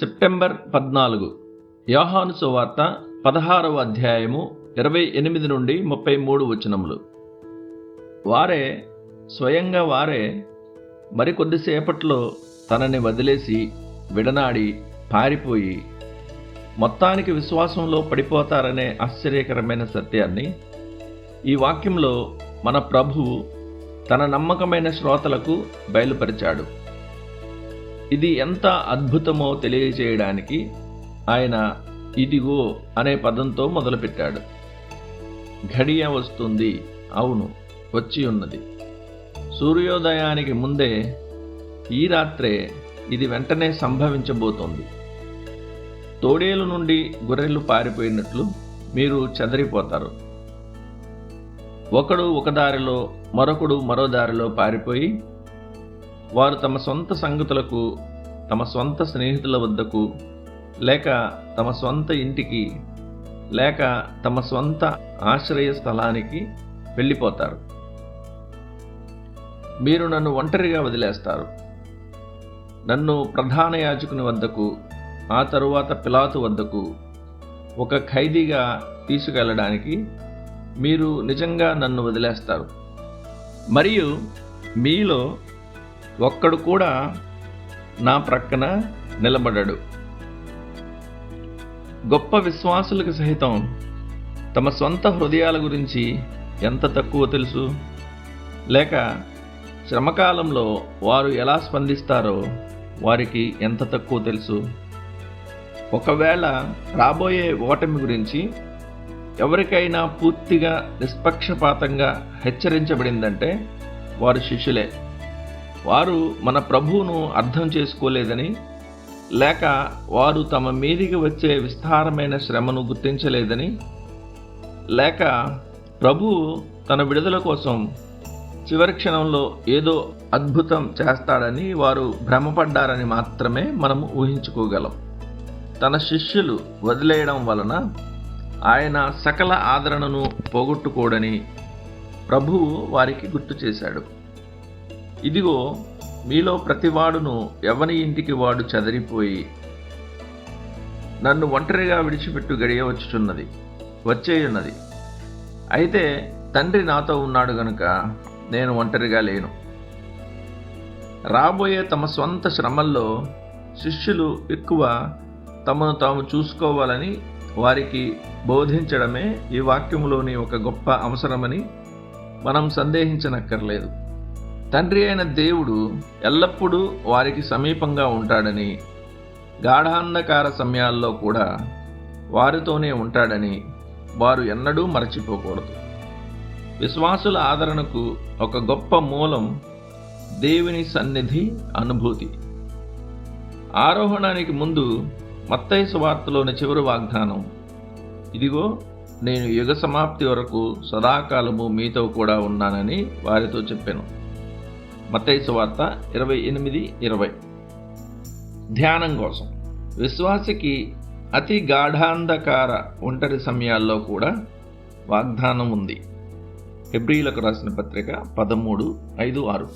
September పద్నాలుగు. యోహాను సువార్త పదహారవ అధ్యాయము ఇరవై ఎనిమిది నుండి ముప్పై మూడు వచనములు. వారే స్వయంగా వారే మరికొద్దిసేపట్లో తనని వదిలేసి విడనాడి పారిపోయి మొత్తానికి విశ్వాసంలో పడిపోతారనే ఆశ్చర్యకరమైన సత్యాన్ని ఈ వాక్యంలో మన ప్రభువు తన నమ్మకమైన శ్రోతలకు బయలుపరిచాడు. ఇది ఎంత అద్భుతమో తెలియజేయడానికి ఆయన ఇదిగో అనే పదంతో మొదలుపెట్టాడు. ఘడియ వస్తుంది. అవును వచ్చి ఉన్నది. సూర్యోదయానికి ముందే ఈ రాత్రే ఇది వెంటనే సంభవించబోతోంది. తోడేలు నుండి గొర్రెలు పారిపోయినట్లు మీరు చెదరిపోతారు. ఒకడు ఒక దారిలో మరొకడు మరో దారిలో పారిపోయి వారు తమ సొంత సంగతులకు తమ సొంత స్నేహితుల వద్దకు లేక తమ సొంత ఇంటికి లేక తమ సొంత ఆశ్రయ స్థలానికి వెళ్ళిపోతారు. మీరు నన్ను ఒంటరిగా వదిలేస్తారు. నన్ను ప్రధాన యాజకుని వద్దకు ఆ తరువాత పిలాతు వద్దకు ఒక ఖైదీగా తీసుకెళ్ళడానికి మీరు నిజంగా నన్ను వదిలేస్తారు. మరియు మీలో ఒక్కడు కూడా నా ప్రక్కన నిలబడడు. గొప్ప విశ్వాసులకు సహితం తమ సొంత హృదయాల గురించి ఎంత తక్కువ తెలుసు? లేక శ్రమకాలంలో వారు ఎలా స్పందిస్తారో వారికి ఎంత తక్కువ తెలుసు? ఒకవేళ రాబోయే ఓటమి గురించి ఎవరికైనా పూర్తిగా నిష్పక్షపాతంగా హెచ్చరించబడిందంటే వారు శిష్యులే. వారు మన ప్రభువును అర్థం చేసుకోలేదని లేక వారు తమ మీదికి వచ్చే విస్తారమైన శ్రమను గుర్తించలేదని లేక ప్రభువు తన విడుదల కోసం చివరి క్షణంలో ఏదో అద్భుతం చేస్తాడని వారు భ్రమపడ్డారని మాత్రమే మనం ఊహించుకోగలం. తన శిష్యులు వదిలేయడం వలన ఆయన సకల ఆదరణను పోగొట్టుకోడని ప్రభువు వారికి గుర్తు చేశాడు. ఇదిగో మీలో ప్రతివాడును ఎవని ఇంటికి వాడు చెదరిపోయి నన్ను ఒంటరిగా విడిచిపెట్టు గడియ వచ్చుచున్నది వచ్చేయున్నది. అయితే తండ్రి నాతో ఉన్నాడు గనుక నేను ఒంటరిగా లేను. రాబోయే తమ స్వంత శ్రమల్లో శిష్యులు ఎక్కువ తమను తాము చూసుకోవాలని వారికి బోధించడమే ఈ వాక్యములోని ఒక గొప్ప అవసరమని మనం సందేహించనక్కర్లేదు. తండ్రి అయిన దేవుడు ఎల్లప్పుడూ వారికి సమీపంగా ఉంటాడని గాఢాంధకార సమయాల్లో కూడా వారితోనే ఉంటాడని వారు ఎన్నడూ మరచిపోకూడదు. విశ్వాసుల ఆదరణకు ఒక గొప్ప మూలం దేవుని సన్నిధి అనుభూతి. ఆరోహణానికి ముందు మత్తయ్య సువార్తలోని చివరి వాగ్దానం ఇదిగో నేను యుగ సమాప్తి వరకు సదాకాలము మీతో కూడా ఉన్నానని వారితో చెప్పాను. మత్తయి వార్త ఇరవై ఎనిమిది ఇరవై. ధ్యానం కోసం. విశ్వాసికి అతి గాఢాంధకార ఒంటరి సమయాల్లో కూడా వాగ్దానం ఉంది హెబ్రిలకు రాసిన పత్రిక పదమూడు ఐదు ఆరు.